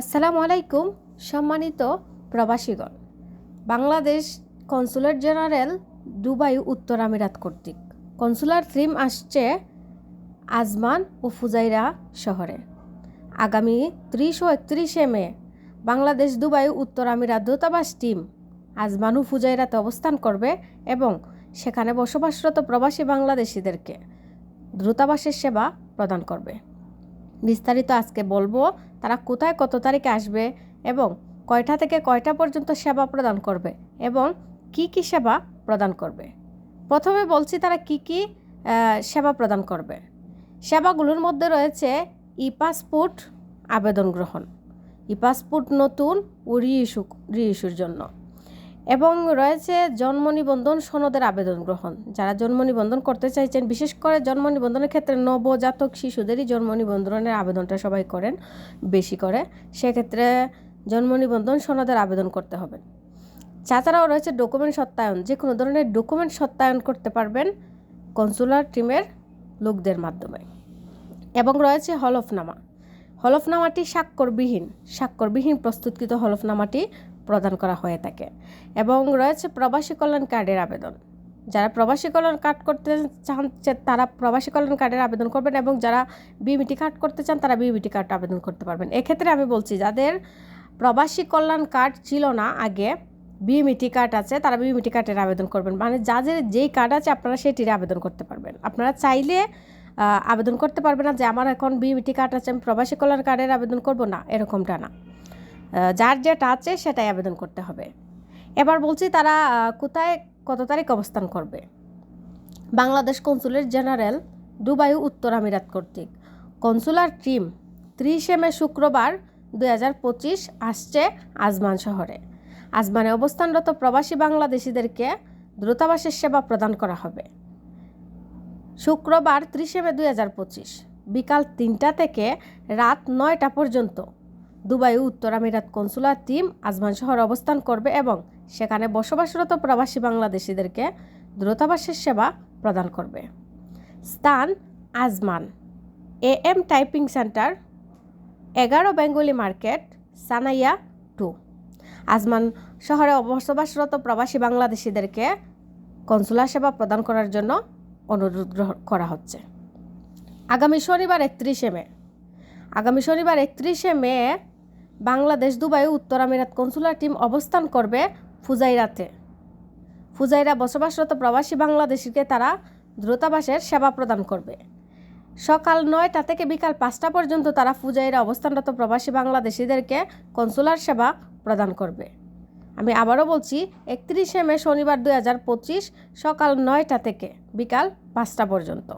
আসসালামু আলাইকুম, সম্মানিত প্রবাসীগণ। বাংলাদেশ কনসুলেট জেনারেল দুবাই উত্তর আমিরাত কর্তৃক। কনসুলার থিম আসছে আজমান ও ফুজাইরা শহরে। আগামী ত্রিশ ও একত্রিশে মে বাংলাদেশ দুবাই উত্তর আমিরাত দূতাবাস টিম আজমান ও ফুজাইরাতে অবস্থান করবে এবং সেখানে বসবাসরত প্রবাসী বাংলাদেশিদেরকে দূতাবাসের সেবা প্রদান করবে। বিস্তারিত আজকে বলব, তারা কোথায় কত তারিখে আসবে এবং কয়টা থেকে কয়টা পর্যন্ত সেবা প্রদান করবে এবং কি কি সেবা প্রদান করবে। প্রথমে বলছি তারা কি কি সেবা প্রদান করবে। সেবাগুলোর মধ্যে রয়েছে ই পাসপোর্ট আবেদন গ্রহণ ই পাসপোর্ট নতুন ও রিইস্যু, রিইস্যুর জন্য। এবং রয়েছে জন্ম নিবন্ধন সনদের আবেদন গ্রহণ। যারা জন্ম নিবন্ধন করতে চাইছেন, বিশেষ করে জন্ম নিবন্ধনের ক্ষেত্রে নবজাতক শিশুদেরই জন্ম নিবন্ধনের আবেদনটা সবাই করেন, বেশি করে। সেক্ষেত্রে জন্ম নিবন্ধন সনদের আবেদন করতে হবে। তাছাড়াও রয়েছে ডকুমেন্ট সত্যায়ন। যে কোনো ধরনের ডকুমেন্ট সত্যায়ন করতে পারবেন কনসুলার টিমের লোকদের মাধ্যমে। এবং রয়েছে হলফনামা। হলফনামাটি স্বাক্ষরবিহীন। স্বাক্ষরবিহীন প্রস্তুতকৃত হলফনামাটি প্রদান করা হয়ে থাকে এবং রয়েছে প্রবাসী কল্যাণ কার্ডের আবেদন। যারা প্রবাসী কল্যাণ কার্ড করতে চান তারা প্রবাসী কল্যাণ কার্ডের আবেদন করবেন এবং যারা বিবিটি কার্ড করতে চান, তারা বিবিটি কার্ড আবেদন করতে পারবেন। এক্ষেত্রে আমি বলছি, যাদের প্রবাসী কল্যাণ কার্ড ছিল না আগে বিএমইটি কার্ড আছে, তারা বিএমইটি কার্ডের আবেদন করবেন। মানে যাদের যেই কার্ড আছে, আপনারা সেটির আবেদন করতে পারবেন। আপনারা চাইলে আবেদন করতে পারবেন না যে, আমার এখন বিএমইটি কার্ড আছে, আমি প্রবাসী কল্যাণ কার্ডের আবেদন করব। না, এরকমটা না। যার যেটা আছে সেটাই আবেদন করতে হবে। এবার বলছি তারা কোথায় কত তারিখ অবস্থান করবে? বাংলাদেশ কনসুলেট জেনারেল, দুবাই, উত্তর আমিরাত কর্তৃক। কনসুলার টিম ত্রিশে মে শুক্রবার দুই হাজার পঁচিশ আসছে আজমান শহরে। আজমানে অবস্থানরত প্রবাসী বাংলাদেশিদেরকে দূতাবাসের সেবা প্রদান করা হবে। শুক্রবার ত্রিশে মে দুই হাজার পঁচিশ, বিকাল তিনটা থেকে রাত নয়টা পর্যন্ত দুবাই উত্তর আমিরাত কনসুলার টিম আজমান শহরে অবস্থান করবে এবং সেখানে বসবাসরত প্রবাসী বাংলাদেশিদেরকে দূতাবাসের সেবা প্রদান করবে। স্থান Ajman. A M typing centre, এগারো Bengali market, Sanaiya two. Ajman শহরে বসবাসরত প্রবাসী বাংলাদেশিদেরকে কনসুলার সেবা প্রদান করার জন্য অনুরোধ করা হচ্ছে। আগামী শনিবার একত্রিশে মে। আগামী শনিবার একত্রিশে মে বাংলাদেশ, দুবাই, উত্তর আমিরাত কনসুলার টিম অবস্থান করবে ফুজাইরাতে। ফুজাইরা বসবাসরত প্রবাসী বাংলাদেশিকে তারা দ্রুতাবাসের সেবা প্রদান করবে। সকাল নয়টা থেকে বিকাল পাঁচটা পর্যন্ত তারা ফুজাইরা অবস্থানরত প্রবাসী বাংলাদেশিদেরকে কনসুলার সেবা প্রদান করবে। আমি আবারও বলছি, একত্রিশে মে শনিবার দুই হাজার পঁচিশ সকাল নয়টা থেকে বিকাল পাঁচটা পর্যন্ত।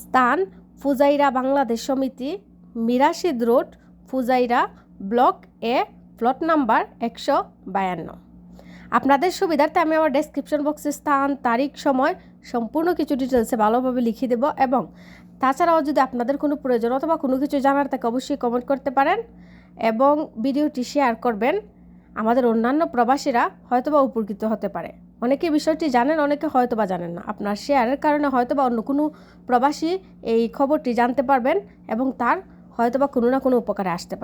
স্থান ফুজাইরা বাংলাদেশ সমিতি, Mirashid road, Fujairah block A, plot number একশো বায়ান্ন। আপনাদের সুবিধার্থে আমি আমার ডেসক্রিপশন বক্সে স্থান, তারিখ, সময়, সম্পূর্ণ কিছু ডিটেলসে ভালোভাবে লিখিয়ে দেব এবং তাছাড়াও যদি আপনাদের কোনো প্রয়োজন অথবা কোনো কিছু জানার থাকে অবশ্যই কমেন্ট করতে পারেন এবং ভিডিওটি শেয়ার করবেন। আমাদের অন্যান্য প্রবাসীরা হয়তোবা উপকৃত হতে পারে। অনেকে বিষয়টি জানেন, অনেকে হয়তোবা জানেন না। আপনার শেয়ারের কারণে হয়তোবা অন্য কোনো প্রবাসী এই খবরটি জানতে পারবেন এবং তার হয়তোবা কোনো না কোনো উপকারে আসতে পারে